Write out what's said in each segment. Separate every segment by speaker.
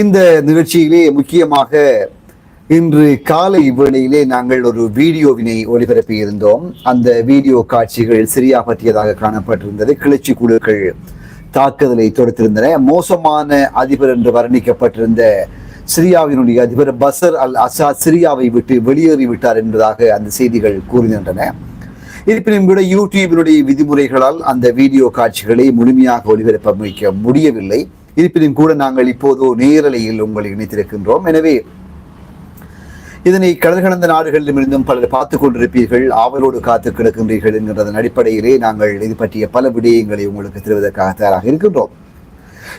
Speaker 1: இந்த நிகழ்ச்சியிலே முக்கியமாக இன்று காலை வேளையிலே நாங்கள் ஒரு வீடியோவினை ஒளிபரப்பி இருந்தோம். அந்த வீடியோ காட்சிகள் சிரியா பற்றியதாக காணப்பட்டிருந்தது. கிளர்ச்சி குழுக்கள் தாக்குதலை தொடுத்திருந்தன. மோசமான அதிபர் என்று வர்ணிக்கப்பட்டிருந்த சிரியாவினுடைய அதிபர் பசர் அல் அசாத் சிரியாவை விட்டு வெளியேறி விட்டார் என்பதாக அந்த செய்திகள் கூறுகின்றன. இருப்பினும் கூட யூடியூபினுடைய விதிமுறைகளால் அந்த வீடியோ காட்சிகளை முழுமையாக ஒளிபரப்ப வைக்க முடியவில்லை. இருப்பினும் கூட நாங்கள் இப்போது நேரலையில் உங்களை இணைத்திருக்கின்றோம். எனவே இதனை கடல் கடந்த நாடுகளிலுமிருந்தும் பலர் பார்த்துக் கொண்டிருப்பீர்கள். ஆவலோடு காத்து கிடக்கின்றீர்கள் என்கின்றதன் அடிப்படையிலே நாங்கள் இது பற்றிய பல விடயங்களை உங்களுக்கு தருவதற்காக தயாராக இருக்கின்றோம்.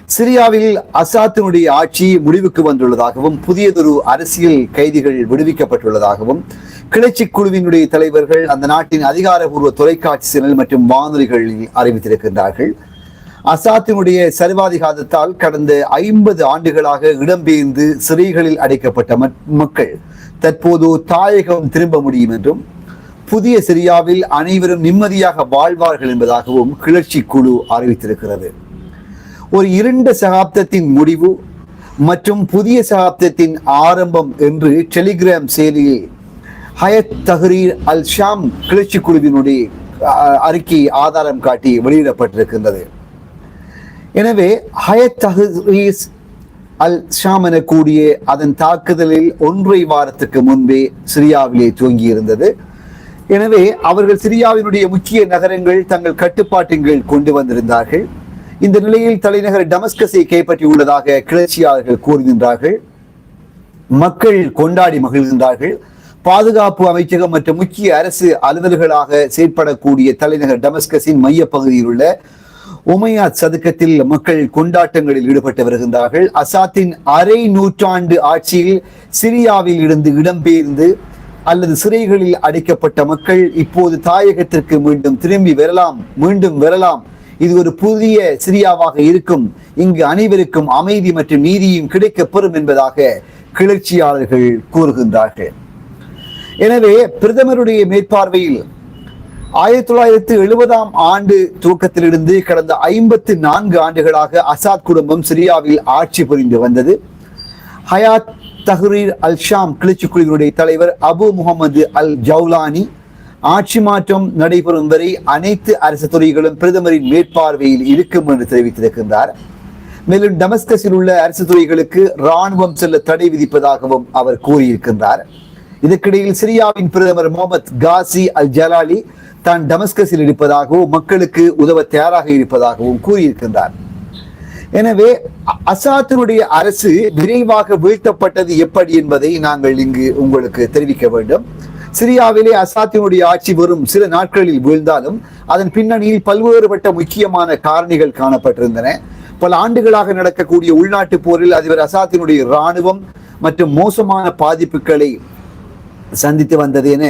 Speaker 1: சிரியாவில் அசாத்தினுடைய ஆட்சி முடிவுக்கு வந்துள்ளதாகவும் புதியதொரு அரசியல் கைதிகள் விடுவிக்கப்பட்டுள்ளதாகவும் கிளர்ச்சி குழுவினுடைய தலைவர்கள் அந்த நாட்டின் அதிகாரப்பூர்வ தொலைக்காட்சி சேனல் மற்றும் வானொலிகளில் அறிவித்திருக்கின்றார்கள். அசாத்தினுடைய சர்வாதிகாரத்தால் கடந்த ஐம்பது ஆண்டுகளாக இடம்பெயர்ந்து சிறைகளில் அடைக்கப்பட்ட மக்- மக்கள் தற்போது தாயகம் திரும்ப முடியும் என்றும் புதிய சிரியாவில் அனைவரும் நிம்மதியாக வாழ்வார்கள் என்பதாகவும் கிளர்ச்சி குழு அறிவித்திருக்கிறது. ஒரு இருண்ட சகாப்தத்தின் முடிவு மற்றும் புதிய சகாப்தத்தின் ஆரம்பம் என்று டெலிகிராம் செயலியில் ஹயத் தஹ்ரீர் அல் ஷாம் கிளர்ச்சி குழுவினுடைய அஹ், அறிக்கை ஆதாரம் காட்டி வெளியிடப்பட்டிருக்கின்றது. எனவே ஹயத்தஹ்ரீஸ் அல் ஷாம் எனக்கூடிய அதன் தாக்குதலில் ஒன்றை வாரத்துக்கு முன்பே சிரியாவிலே துவங்கியிருந்தது எனவே அவர்கள் சிரியாவினுடைய முக்கிய நகரங்கள் தங்கள் கட்டுப்பாட்டின் கீழ் கொண்டு வந்திருந்தார்கள். இந்த நிலையில் தலைநகர் டமஸ்கஸை கைப்பற்றியுள்ளதாக கிளர்ச்சியாளர்கள் கூறுகின்றார்கள். மக்கள் கொண்டாடி மகிழ்கின்றார்கள். பாதுகாப்பு அமைச்சகம் மற்றும் முக்கிய அரசு அலுவல்களாக செயற்படக்கூடிய தலைநகர் டமஸ்கஸின் மையப்பகுதியில் உள்ள உமையாத் சதுக்கத்தில் மக்கள் கொண்டாட்டங்களில் ஈடுபட்டு வருகின்றார்கள். அசாத்தின் அரை நூற்றாண்டு ஆட்சியில் சிரியாவில் இருந்து இடம்பெயர்ந்து அல்லது சிறைகளில் அடைக்கப்பட்ட மக்கள் இப்போது தாயகத்திற்கு மீண்டும் திரும்பி வரலாம் மீண்டும் வரலாம். இது ஒரு புதிய சிரியாவாக இருக்கும். இங்கு அனைவருக்கும் அமைதி மற்றும் நீதியும் கிடைக்கப்பெறும் என்பதாக கிளர்ச்சியாளர்கள் கூறுகின்றார்கள். எனவே பிரதமருடைய மேற்பார்வையில் ஆயிரத்தி தொள்ளாயிரத்தி எழுபதாம் ஆண்டு துவக்கத்திலிருந்து கடந்த ஐம்பத்து நான்கு ஆண்டுகளாக அசாத் குடும்பம் சிரியாவில் ஆட்சி புரிந்து வந்தது. ஹயாத் தஹ்ரீர் அல் ஷாம் கிளர்ச்சி குழுவினுடைய தலைவர் அபு முகமது அல் ஜவுலானி ஆட்சி மாற்றம் நடைபெறும் வரை அனைத்து அரசு துறைகளும் பிரதமரின் மேற்பார்வையில் இருக்கும் என்று தெரிவித்திருக்கின்றார். மேலும் டமஸ்கஸில் உள்ள அரசு துறைகளுக்கு ராணுவம் செல்ல தடை விதிப்பதாகவும் அவர் கூறியிருக்கின்றார். இதற்கிடையில் சிரியாவின் பிரதமர் முகமது காசி அல் ஜலாலி தான் டமஸ்கஸில் இருப்பதாகவும் மக்களுக்கு உதவ தயாராக இருப்பதாகவும் கூறியிருக்கின்றார். எனவே அசாத்தினுடைய அரசு விரைவாக வீழ்த்தப்பட்டது எப்படி என்பதை நாங்கள் இங்கு உங்களுக்கு தெரிவிக்க வேண்டும். சிரியாவிலே அசாத்தினுடைய ஆட்சி வரும் சில நாட்களில் வீழ்ந்தாலும் அதன் பின்னணியில் பல்வேறுபட்ட முக்கியமான காரணிகள் காணப்பட்டிருந்தன. பல ஆண்டுகளாக நடக்கக்கூடிய உள்நாட்டு போரில் அதிபர் அசாத்தினுடைய இராணுவம் மற்றும் மோசமான பாதிப்புகளை சந்தித்து வந்தது என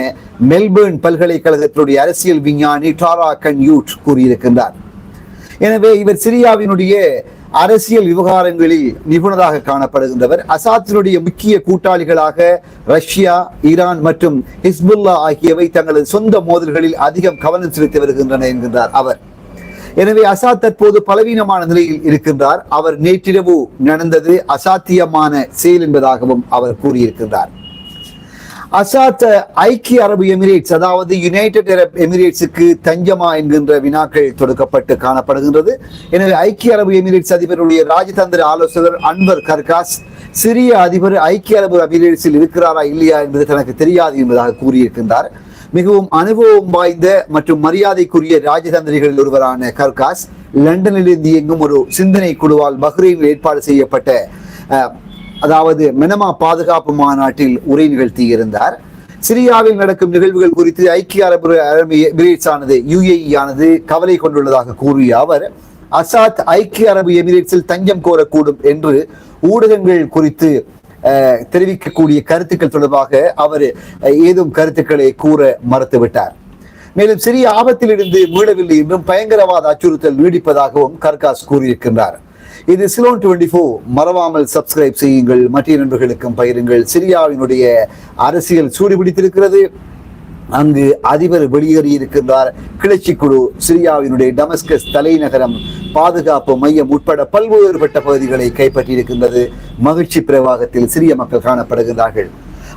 Speaker 1: மெல்பேர்ன் பல்கலைக்கழகத்தினுடைய அரசியல் விஞ்ஞானி டாரா கன்யூட் கூறியிருக்கின்றார். எனவே இவர் சிரியாவினுடைய அரசியல் விவகாரங்களில் நிபுணராக காணப்படுகின்றவர். அசாத்தினுடைய முக்கிய கூட்டாளிகளாக ரஷ்யா ஈரான் மற்றும் ஹிஸ்புல்லா ஆகியவை தங்களது சொந்த மோதல்களில் அதிகம் கவனம் செலுத்தி வருகின்றன என்கின்றார் அவர். எனவே அசாத் தற்போது பலவீனமான நிலையில் இருக்கின்றார். அவர் நேற்றிரவு நடந்தது அசாத்தியமான செயல் என்பதாகவும் அவர் கூறியிருக்கின்றார். அசாத் ஐக்கிய அரபு எமிரேட்ஸ் அதாவது யுனைடெட் அரப் எமிரேட்ஸுக்கு தஞ்சமா என்கின்ற வினாக்கள் தொடுக்கப்பட்டு காணப்படுகின்றது. எனவே ஐக்கிய அரபு எமிரேட்ஸ் அதிபருடைய ராஜதந்திர ஆலோசகர் அன்வர் கர்காஸ் சிரிய அதிபர் ஐக்கிய அரபு எமிரேட்ஸில் இருக்கிறாரா இல்லையா என்பது தனக்கு தெரியாது என்பதாக கூறியிருக்கின்றார். மிகவும் அனுபவம் வாய்ந்த மற்றும் மரியாதைக்குரிய ராஜதந்திரிகளில் ஒருவரான கர்காஸ் லண்டனில் இருந்து ஒரு சிந்தனை குழுவால் பஹ்ரைனில் ஏற்பாடு செய்யப்பட்ட அதாவது மெனமா பாதுகாப்பு மாநாட்டில் உரை நிகழ்த்தியிருந்தார். சிரியாவில் நடக்கும் நிகழ்வுகள் குறித்து ஐக்கிய அரபு அரபு எமிரேட்ஸ் ஆனது யுஏஇ ஆனது கவலை கொண்டுள்ளதாக கூறிய அவர் அசாத் ஐக்கிய அரபு எமிரேட்ஸில் தஞ்சம் கோரக்கூடும் என்று ஊடகங்கள் குறித்து தெரிவிக்கக்கூடிய கருத்துக்கள் தொடர்பாக அவர் ஏதும் கருத்துக்களை கூற மறுத்துவிட்டார். மேலும் சிறிய ஆபத்திலிருந்து மீளவில்லை என்றும் பயங்கரவாத அச்சுறுத்தல் நீடிப்பதாகவும் கர்காஸ் கூறியிருக்கின்றார். இது சிலோன் டுவெண்ட்டி ஃபோர். மறவாமல் சப்ஸ்கிரைப் செய்யுங்கள். மற்ற நண்பர்களுக்கும் பயிருங்கள் சிரியாவினுடைய அரசியல் சூடுபிடித்திருக்கிறது. அங்கு அதிபர் வெளியேறியிருக்கின்றார். கிளர்ச்சி குழு சிரியாவினுடைய டமஸ்கஸ் தலைநகரம் பாதுகாப்பு மையம் உட்பட பல்வேறுபட்ட பகுதிகளை கைப்பற்றியிருக்கின்றது. மகிழ்ச்சி பிரவாகத்தில் சிறிய மக்கள் காணப்படுகின்றார்கள்.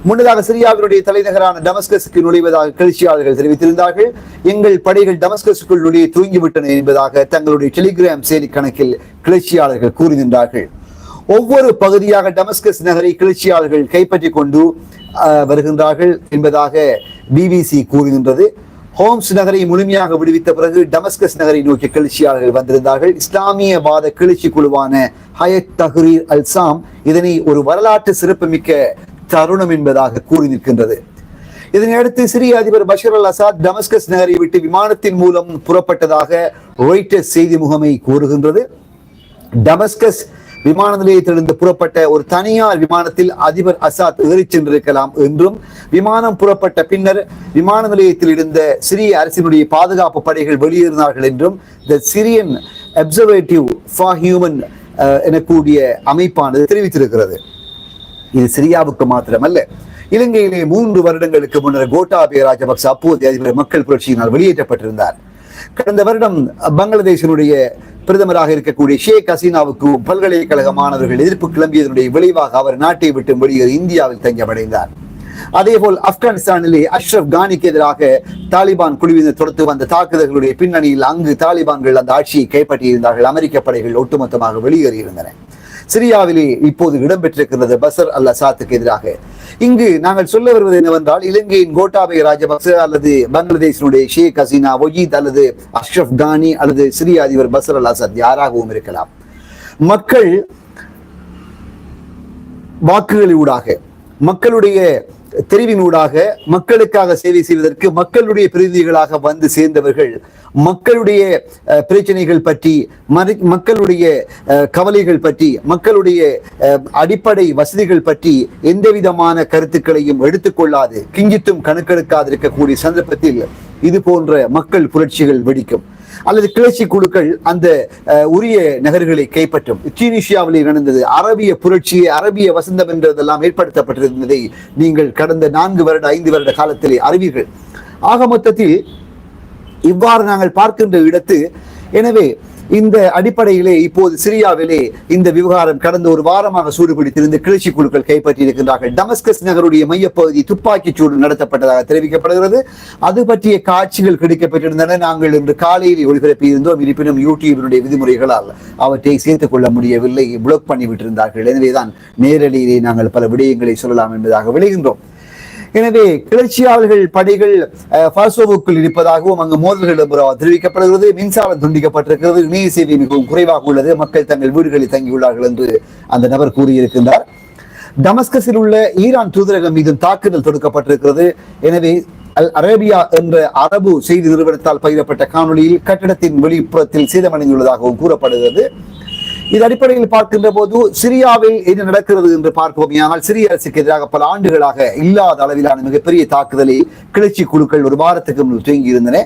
Speaker 1: முன்னதாக சிரியாவினுடைய தலைநகரான டமஸ்கஸுக்கு நுழைவதாக கிளர்ச்சியாளர்கள் தெரிவித்திருந்தார்கள். எங்கள் படைகள் டமஸ்கஸுக்குள் நுழைய தூங்கிவிட்டன என்பதாக தங்களுடைய டெலிகிராம் செய்தி கணக்கில் கிளர்ச்சியாளர்கள் கூறுகின்றார்கள் ஒவ்வொரு பகுதியாக டமஸ்கஸ் நகரை கிளர்ச்சியாளர்கள் கைப்பற்றி கொண்டு வருகின்றார்கள் என்பதாக பிபிசி கூறுகின்றது. ஹோம்ஸ் நகரை முழுமையாக விடுவித்த பிறகு டமஸ்கஸ் நகரை நோக்கி கிளர்ச்சியாளர்கள் வந்திருந்தார்கள். இஸ்லாமியவாத கிளர்ச்சி குழுவான ஹயத் தஹ்ரீர் அல்சாம் இதனை ஒரு வரலாற்று சிறப்புமிக்க தருணம் என்பதாக கூறி நிற்கின்றது இதனையடுத்து சிரிய அதிபர் பஷர் அல் அசாத் டமஸ்கஸ் நகரை விட்டு விமானத்தின் மூலம் புறப்பட்டதாக ரொய்டர்ஸ் செய்தி முகமை கூறுகின்றது. டமஸ்கஸ் விமான நிலையத்திலிருந்து புறப்பட்ட ஒரு தனியார் விமானத்தில் அதிபர் அசாத் ஏறிச் சென்றிருக்கலாம் என்றும் விமானம் புறப்பட்ட பின்னர் விமான நிலையத்தில் இருந்த சிரிய அரசினுடைய பாதுகாப்பு படைகள் வெளியேறினார்கள் என்றும் the Syrian observatory for human எனக்கூடிய அமைப்பானது தெரிவித்திருக்கிறது. இது சிரியாவுக்கு மாத்திரமல்ல. இலங்கையிலே மூன்று வருடங்களுக்கு முன்னர் கோட்டாபய ராஜபக்ச அப்போதைய அதிபர் மக்கள் புரட்சியினால் வெளியேற்றப்பட்டிருந்தார். கடந்த வருடம் பங்களாதேஷனுடைய பிரதமராக இருக்கக்கூடிய ஷேக் ஹசீனாவுக்கு பல்கலைக்கழக மாணவர்கள் எதிர்ப்பு கிளம்பியதனுடைய விளைவாக அவர் நாட்டை விட்டு வெளியேறி இந்தியாவில் தஞ்சமடைந்தார் அதேபோல் ஆப்கானிஸ்தானிலே அஷ்ரப் கானிக்கு எதிராக தாலிபான் குழுவினர் தொடுத்து வந்த தாக்குதல்களுடைய பின்னணியில் அங்கு தாலிபான்கள் அந்த ஆட்சியை கைப்பற்றியிருந்தார்கள். அமெரிக்க படைகள் ஒட்டுமொத்தமாக வெளியேறியிருந்தன. சிரியாவிலே இப்போது இடம்பெற்றிருக்கிறது பசர் அல் அசாத்துக்கு எதிராக. இங்கு நாங்கள் சொல்ல வருவது என்னவென்றால் இலங்கையின் கோட்டாபய ராஜபக்ச அல்லது பங்களாதேஷினுடைய ஷேக் ஹசீனா ஒஜீத் அல்லது அஷ்ரப் கானி அல்லது சிரிய அதிபர் பசர் அல் அசாத் யாராகவும் இருக்கலாம். மக்கள் வாக்குகளூடாக மக்களுடைய தெரிவினூடாக மக்களுக்காக சேவை செய்வதற்கு மக்களுடைய பிரதிநிதிகளாக வந்து சேர்ந்தவர்கள் மக்களுடைய பிரச்சனைகள் பற்றி மக்களுடைய அஹ், கவலைகள் பற்றி மக்களுடைய அஹ், அடிப்படை வசதிகள் பற்றி எந்த விதமான கருத்துக்களையும் எடுத்துக்கொள்ளாது கிஞ்சித்தும் கணக்கெடுக்காது இருக்கக்கூடிய சந்தர்ப்பத்தில் இது போன்ற மக்கள் புரட்சிகள் வெடிக்கும். அல்லது கிளர்ச்சி குழுக்கள் அந்த உரிய நகர்களை கைப்பற்றும். சீனிஷியாவில் நடந்தது அரபிய புரட்சி அரபிய வசந்தம் என்றதெல்லாம் ஏற்படுத்தப்பட்டிருந்ததை நீங்கள் கடந்த நான்கு வருட ஐந்து வருட காலத்திலே அறிவீர்கள். ஆக மொத்தத்தில் இவ்வாறு நாங்கள் பார்க்கின்ற இடத்து எனவே இந்த அடிப்படையிலே இப்போது சிரியாவிலே இந்த விவகாரம் கடந்த ஒரு வாரமாக சூடுபிடித்திருந்து கிளர்ச்சி குழுக்கள் கைப்பற்றியிருக்கின்றார்கள். டமஸ்கஸ் நகருடைய மையப்பகுதி துப்பாக்கிச் சூடு நடத்தப்பட்டதாக தெரிவிக்கப்படுகிறது. அது பற்றிய காட்சிகள் கிடைக்கப்பட்டிருந்தன நாங்கள் இன்று காலையில் ஒளிபரப்பியிருந்தோம். இருப்பினும் யூடியூபினுடைய விதிமுறைகளால் அவற்றை சேர்த்துக் கொள்ள முடியவில்லை. பிளாக் பண்ணி விட்டிருந்தார்கள் எனவேதான் நேரடியிலே நாங்கள் பல விடயங்களை சொல்லலாம் என்பதாக விளைகின்றோம். எனவே கிளர்ச்சியாளர்கள் படைகள் அஹ், பாசோவுக்குள் இருப்பதாகவும் அங்கு மோதல்கள் தெரிவிக்கப்படுகிறது. மின்சாரம் துண்டிக்கப்பட்டிருக்கிறது. இணைய சேவை மிகவும் குறைவாக உள்ளது. மக்கள் தங்கள் வீடுகளில் தங்கியுள்ளார்கள் என்று அந்த நபர் கூறியிருக்கின்றார். டமஸ்கஸில் உள்ள ஈரான் தூதரகம் மீதும் தாக்குதல் தொடுக்கப்பட்டிருக்கிறது. எனவே அல் அரேபியா என்ற அரபு செய்தி நிறுவனத்தால் பகிரப்பட்ட காணொலியில் கட்டிடத்தின் வெளிப்புறத்தில் சேதமடைந்துள்ளதாகவும் கூறப்படுகிறது. இது அடிப்படையில் பார்க்கின்ற போது சிரியாவில் என்ன நடக்கிறது என்று பார்ப்போமே ஆனால் சிரிய அரசுக்கு எதிராக பல ஆண்டுகளாக இல்லாத அளவிலான மிகப்பெரிய தாக்குதலை கிளர்ச்சி குழுக்கள் ஒரு வாரத்துக்கு முன்பு துவங்கியிருந்தன.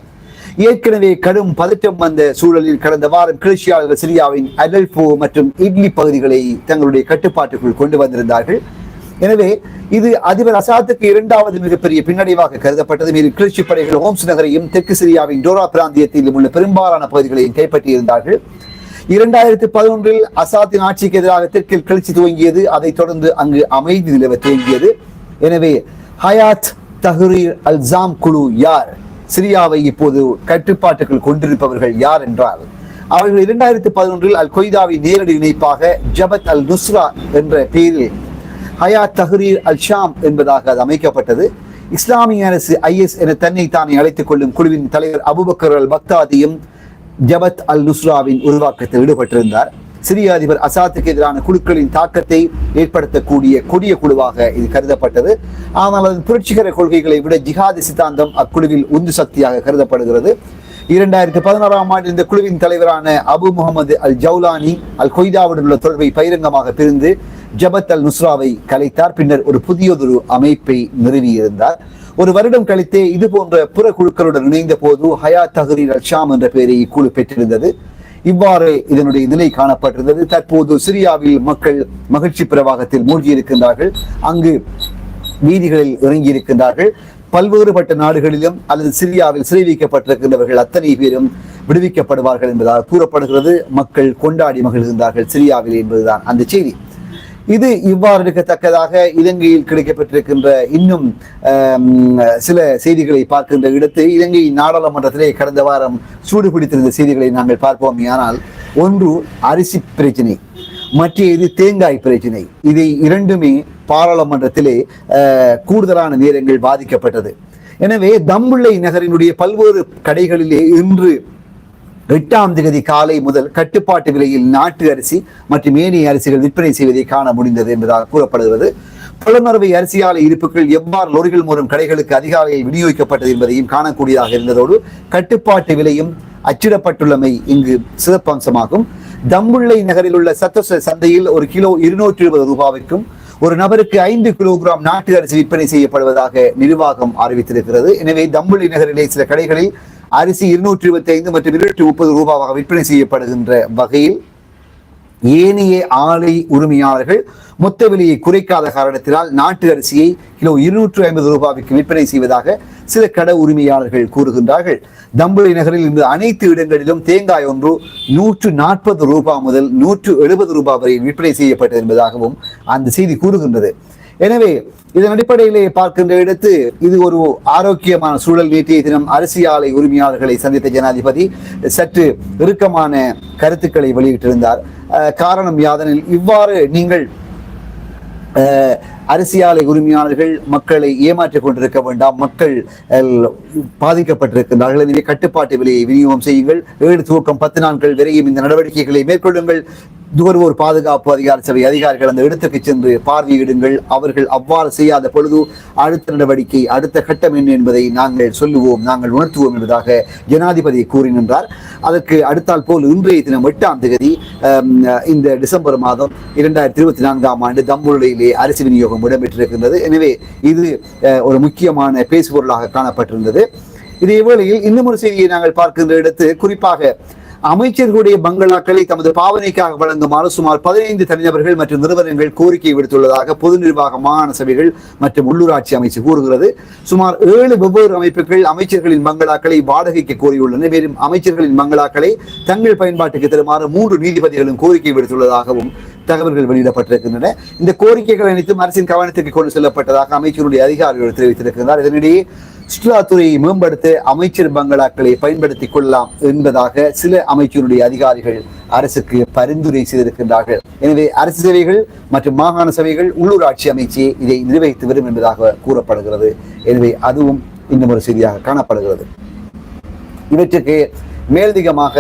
Speaker 1: ஏற்கனவே கடும் பதட்டம் வந்த சூழலில் கடந்த வாரம் கிளர்ச்சியாளர்கள் சிரியாவின் அடல்போ மற்றும் இட்லி பகுதிகளை தங்களுடைய கட்டுப்பாட்டுக்குள் கொண்டு வந்திருந்தார்கள். எனவே இது அதிபர் அசாத்துக்கு இரண்டாவது மிகப்பெரிய பின்னடைவாக கருதப்பட்டது. மேலும் கிளர்ச்சி படைகள் ஹோம்ஸ் நகரையும் தெற்கு சிரியாவின் டோரா பிராந்தியத்தில் உள்ள பெரும்பாலான பகுதிகளையும் கைப்பற்றியிருந்தார்கள். இரண்டாயிரத்தி பதினொன்றில் அசாத்தின் ஆட்சிக்கு எதிராக தெற்கில் கிளர்ச்சி துவங்கியது. அதைத் தொடர்ந்து அங்கு அமைதி நிலவ தேங்கியது எனவே ஹயாத் தஹ்ரீர் அல் ஜாம் குழு யார்? சிரியாவை இப்போது கட்டுப்பாட்டுக்குள் கொண்டிருப்பவர்கள் யார் என்றால் அவர்கள் இரண்டாயிரத்தி பதினொன்றில் அல் கொய்தாவை நேரடி இணைப்பாக ஜபத் அல் நுஸ்ரா என்ற பெயரில் ஹயாத் தஹ்ரீர் அல் ஷாம் என்பதாக அது அமைக்கப்பட்டது. இஸ்லாமிய அரசு ஐஎஸ் என தன்னை தானே அழைத்துக் கொள்ளும் குழுவின் தலைவர் அபுபக்கர் அல் பக்தாதியும் ஜபத் அல் நுஸ்ராவின் உருவாக்கத்தில் ஈடுபட்டிருந்தார். சிரிய அதிபர் அசாத்துக்கு எதிரான குழுக்களின் தாக்கத்தை ஏற்படுத்தக்கூடிய கொடிய குழுவாக இது கருதப்பட்டது. ஆனால் அதன் புரட்சிகர கொள்கைகளை விட ஜிஹாதி சித்தாந்தம் அக்குழுவில் உந்து சக்தியாக கருதப்படுகிறது. இரண்டாயிரத்தி பதினோராம் ஆண்டு இந்த குழுவின் தலைவரான அபு முகமது அல் ஜவுலானி அல் கொய்தாவுடன் உள்ள தொடர்பை பகிரங்கமாக பிரிந்து ஜபத் அல் நுஸ்ராவை கலைத்தார். பின்னர் ஒரு புதியதொரு அமைப்பை நிறுவியிருந்தார். ஒரு வருடம் கழித்தே இது போன்ற புற குழுக்களுடன் இணைந்த போது ஹயா தஹரீர் ஷாம் என்ற பெயரை இக்குழு பெற்றிருந்தது. இவ்வாறு இதனுடைய நிலை காணப்பட்டிருந்தது. தற்போது சிரியாவில் மக்கள் மகிழ்ச்சி பிரவாகத்தில் மூழ்கியிருக்கின்றார்கள். அங்கு வீதிகளில் இறங்கியிருக்கின்றார்கள். பல்வேறுபட்ட நாடுகளிலும் அல்லது சிரியாவில் சிறை வைக்கப்பட்டிருக்கின்றவர்கள் அத்தனை பேரும் விடுவிக்கப்படுவார்கள் என்பதாக கூறப்படுகிறது. மக்கள் கொண்டாடி மகிழ்கின்றார்கள் சிரியாவில் என்பதுதான் அந்த செய்தி. இது இவ்வாறு இருக்கத்தக்கதாக இலங்கையில் கிடைக்கப்பட்டிருக்கின்ற இன்னும் சில செய்திகளை பார்க்கின்ற இடத்து இலங்கை நாடாளுமன்றத்திலே கடந்த வாரம் சூடு பிடித்திருந்த செய்திகளை நாங்கள் பார்ப்போம். ஆனால் ஒன்று அரிசி பிரச்சினை மற்றது தேங்காய் பிரச்சினை. இதை இரண்டுமே பாராளுமன்றத்திலே கூடுதலான நேரங்கள் பாதிக்கப்பட்டது. எனவே தம்புள்ளை நகரினுடைய பல்வேறு கடைகளிலே இன்று எட்டாம் தேதி காலை முதல் கட்டுப்பாட்டு விலையில் நாட்டு அரிசி மற்றும் ஏனைய அரிசிகள் விற்பனை செய்வதை காண முடிந்தது என்பதாக கூறப்படுகிறது. புலனறுவை அரிசி ஆலை இருப்புகள் எவ்வாறு லோரிகள் மூலம் கடைகளுக்கு அதிகாலையில் விநியோகிக்கப்பட்டது என்பதையும் காணக்கூடியதாக இருந்ததோடு கட்டுப்பாட்டு விலையும் அச்சிடப்பட்டுள்ளமை இங்கு சிறப்பம்சமாகும். தம்புள்ளை நகரில் உள்ள சத்தோச சந்தையில் ஒரு கிலோ இருநூற்றி இருபது ரூபாய்க்கும் ஒரு நபருக்கு ஐந்து கிலோகிராம் நாட்டு அரிசி விற்பனை செய்யப்படுவதாக நிர்வாகம் அறிவித்திருக்கிறது. எனவே தம்புள்ளி நகரிலே சில கடைகளில் அரிசி இருநூற்றி இருபத்தி ஐந்து மற்றும் இருநூற்றி முப்பது ரூபாவாக விற்பனை செய்யப்படுகின்ற வகையில் ஏனைய ஆலை உரிமையாளர்கள் மொத்த விலையை குறைக்காத காரணத்தினால் நாட்டு அரிசியை கிலோ இருநூற்று ஐம்பது ரூபாய்க்கு விற்பனை செய்வதாக சில கட உரிமையாளர்கள் கூறுகின்றார்கள். தம்புளை நகரில் இருந்து அனைத்து இடங்களிலும் தேங்காய் ஒன்று நூற்று நாற்பது ரூபாய் முதல் நூற்று எழுபது ரூபாய் வரை விற்பனை செய்யப்பட்டது என்பதாகவும் அந்த செய்தி கூறுகின்றது. எனவே இதன் அடிப்படையிலே பார்க்கின்ற இடத்து இது ஒரு ஆரோக்கியமான சூழல். நேற்றைய தினம் அரிசி ஆலை உரிமையாளர்களை சந்தித்த ஜனாதிபதி சற்று இறுக்கமான கருத்துக்களை வெளியிட்டிருந்தார். காரணம் யாதெனில் இவ்வாறு நீங்கள் அரசியலை உரிமையாளர்கள் மக்களை ஏமாற்றிக் கொண்டிருக்க வேண்டாம். மக்கள் அஹ், பாதிக்கப்பட்டிருக்கின்றார்கள். எனவே கட்டுப்பாட்டு விலையை விநியோகம் செய்யுங்கள். ஏழு துவக்கம் பத்து நாட்கள் விரையும் இந்த நடவடிக்கைகளை மேற்கொள்ளுங்கள். நுகர்வோர் பாதுகாப்பு அதிகார சபை அதிகாரிகள் அந்த இடத்துக்கு சென்று பார்வையிடுங்கள். அவர்கள் அவ்வாறு செய்யாத பொழுது அடுத்த நடவடிக்கை அடுத்த கட்டம் என்ன என்பதை நாங்கள் சொல்லுவோம் நாங்கள் உணர்த்துவோம் என்பதாக ஜனாதிபதி கூறினார் அதற்கு அடுத்தால் போல் இன்றைய தினம் எட்டாம் தேதி இந்த டிசம்பர் மாதம் இரண்டாயிரத்தி இருபத்தி நான்காம் ஆண்டு தம்புள்ளையிலே அரிசி விநியோகம் இடம்பெற்றிருக்கின்றது. எனவே இது அஹ், ஒரு முக்கியமான பேசுபொருளாக காணப்பட்டிருந்தது. இதே வேளையில் இன்னும் ஒரு செய்தியை நாங்கள் பார்க்கின்ற இடத்து குறிப்பாக அமைச்சர்களுடைய பங்களாக்களை தமது பாவனைக்காக வழங்குமாறு சுமார் பதினைந்து தனிநபர்கள் மற்றும் நிறுவனங்கள் கோரிக்கை விடுத்துள்ளதாக பொது நிர்வாக மாகாண சபைகள் மற்றும் உள்ளூராட்சி அமைச்சு கூறுகிறது. சுமார் ஏழு வெவ்வேறு அமைப்புகள் அமைச்சர்களின் பங்களாக்களை வாடகைக்கு கோரியுள்ளன. மேலும் அமைச்சர்களின் பங்களாக்களை தங்கள் பயன்பாட்டுக்கு தருமாறு மூன்று நீதிபதிகளும் கோரிக்கை விடுத்துள்ளதாகவும் தகவல்கள் வெளியிடப்பட்டிருக்கின்றன. இந்த கோரிக்கைகள் அனைத்தும் அரசின் கவனத்திற்கு கொண்டு செல்லப்பட்டதாக அமைச்சருடைய அதிகாரிகள் தெரிவித்திருக்கிறார் இதனிடையே சுற்றுலாத்துறையை மேம்படுத்த அமைச்சர் பங்களாக்களை பயன்படுத்திக் கொள்ளலாம் என்பதாக சில அமைச்சருடைய அதிகாரிகள் அரசுக்கு பரிந்துரை செய்திருக்கின்றார்கள். எனவே அரசு சேவைகள் மற்றும் மாகாண சபைகள் உள்ளூராட்சி அமைச்சே இதை நிர்வகித்து வரும் என்பதாக கூறப்படுகிறது. எனவே அதுவும் இன்னும் ஒரு செய்தியாக காணப்படுகிறது. இவற்றுக்கு மேலதிகமாக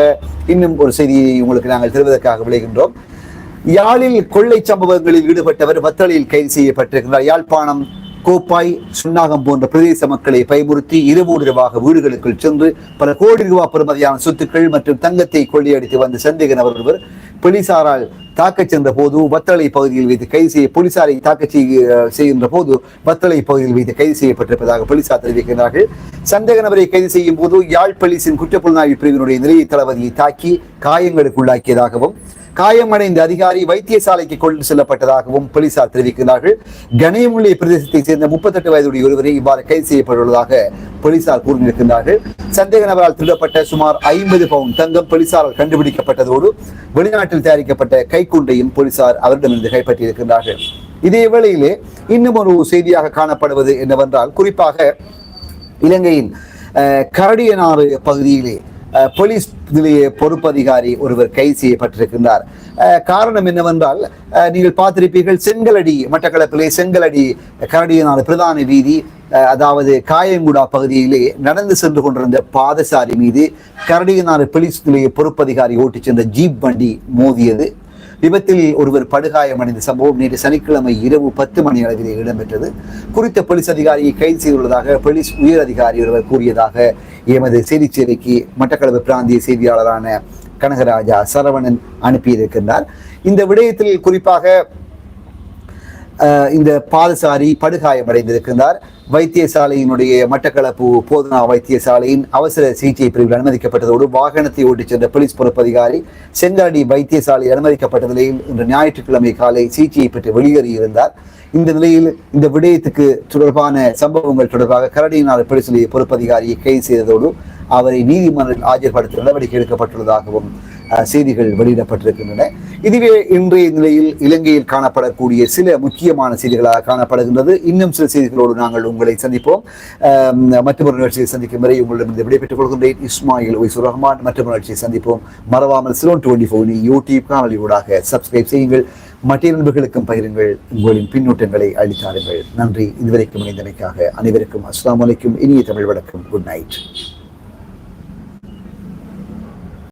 Speaker 1: இன்னும் ஒரு செய்தியை உங்களுக்கு நாங்கள் தருவதற்காக விளைகின்றோம் யாழில் கொள்ளை சம்பவங்களில் ஈடுபட்டவர் வத்தளையில் கைது செய்யப்பட்டிருக்கிறார் யாழ்ப்பாணம் கோப்பாய் சுன்னாகம் போன்ற பிரதேச மக்களை பயமுறுத்தி இருபது ரூபாக வீடுகளுக்குள் சென்று பல கோடி ரூபாய் பெறுமதியான சொத்துக்கள் மற்றும் தங்கத்தை கொள்ளையடித்து வந்த சந்தேக நபர் ஒருவர் போலீசாரால் தாக்கச் சென்ற போது வத்தளை பகுதியில் வைத்து கைது செய்ய போலீசாரை தாக்கச் செய்ய செய்கின்ற போது வத்தளை பகுதியில் வைத்து கைது செய்யப்பட்டிருப்பதாக போலீசார் தெரிவிக்கிறார்கள் சந்தேக நபரை கைது செய்யும் போது யாழ் போலீசின் குற்றப்புலனாய்வு பிரிவினுடைய நிலைய தளபதியை தாக்கி காயங்களுக்குள்ளாக்கியதாகவும் காயமடைந்த அதிகாரி வைத்தியசாலைக்கு கொண்டு செல்லப்பட்டதாகவும் போலீசார் தெரிவிக்கிறார்கள். கணேமுல்லை பிரதேசத்தைச் சேர்ந்த முப்பத்தெட்டு வயதுடைய ஒருவரை இவ்வாறு கைது செய்யப்பட்டுள்ளதாக போலீசார் கூறியிருக்கிறார்கள். சந்தேக நபரால் திருடப்பட்ட சுமார் ஐம்பது பவுண்ட் தங்கம் போலீசாரால் கண்டுபிடிக்கப்பட்டதோடு வெளிநாட்டில் தயாரிக்கப்பட்ட கைக்குண்டையும் போலீசார் அவரிடமிருந்து கைப்பற்றியிருக்கிறார்கள். இதே வேளையிலே இன்னும் ஒரு செய்தியாக காணப்படுவது என்னவென்றால் குறிப்பாக இலங்கையின் அஹ், கரடியனாறு பகுதியிலே போலீஸ் நிலைய பொறுப்பதிகாரி ஒருவர் கைது செய்யப்பட்டிருக்கின்றார். காரணம் என்னவென்றால் நீங்கள் பார்த்திருப்பீர்கள் செங்கலடி மட்டக்களப்பிலே செங்கலடி கரடியனாறு பிரதான வீதி அதாவது காயங்குடா பகுதியிலே நடந்து சென்று கொண்டிருந்த பாதசாரி மீது கரடியனாறு போலீஸ் நிலைய பொறுப்பதிகாரி ஓட்டிச் சென்ற ஜீப் வண்டி மோதியது. விபத்தில் ஒருவர் படுகாயமடைந்த சம்பவம் நேற்று சனிக்கிழமை இரவு பத்து மணி அளவில் இடம்பெற்றது. குறித்த போலீஸ் அதிகாரியை கைது செய்துள்ளதாக போலீஸ் உயர் அதிகாரி ஒருவர் கூறியதாக எமது செய்திச் சேவைக்கு மட்டக்களப்பு பிராந்திய செய்தியாளரான கனகராஜா சரவணன் அனுப்பியிருக்கின்றார். இந்த விடயத்தில் குறிப்பாக இந்த பாதசாரி படுகாயமடைந்திருக்கின்றார் வைத்தியசாலையினுடைய மட்டக்களப்பு போதனா வைத்தியசாலையின் அவசர சிகிச்சை பிரிவில் அனுமதிக்கப்பட்டதோடு வாகனத்தை ஓட்டிச் சென்ற போலீஸ் பொறுப்பதிகாரி செங்காடி வைத்தியசாலை அனுமதிக்கப்பட்ட நிலையில் இன்று ஞாயிற்றுக்கிழமை காலை சிகிச்சையை பெற்று வெளியேறியிருந்தார். இந்த நிலையில் இந்த விடயத்துக்கு தொடர்பான சம்பவங்கள் தொடர்பாக கரடியினார் பிடிசலி பொறுப்பதிகாரியை கைது செய்ததோடு அவரை நீதிமன்றத்தில் ஆஜர்படுத்த நடவடிக்கை எடுக்கப்பட்டுள்ளதாகவும் செய்திகள் வெளியிடப்பட்டிருக்கின்றன. இதுவே இன்றைய நிலையில் இலங்கையில் காணப்படக்கூடிய சில முக்கியமான செய்திகளாக காணப்படுகின்றது. இன்னும் சில செய்திகளோடு நாங்கள் உங்களை சந்திப்போம். மற்றொரு நிகழ்ச்சியை சந்திக்கும் வரை உங்களிடமிருந்து விடைபெற்றுக் கொள்கின்றேன். இஸ்மாயில் ஒய்சு ரஹ்மான். மற்றொரு நிகழ்ச்சியை சந்திப்போம். மறவாமல் சிலோன் டுவெண்டி ஃபோர் யூடியூப் காணொலியூடாக சப்ஸ்கிரைப் செய்யுங்கள். மற்ற நண்பர்களுக்கும் பகிருங்கள். உங்களின் பின்னூட்டங்களை அளித்தாருங்கள். நன்றி. இதுவரைக்கும் இணைந்தமைக்காக அனைவருக்கும் அஸ்லாம் வலைக்கும் இனிய தமிழ் வணக்கம். Good night.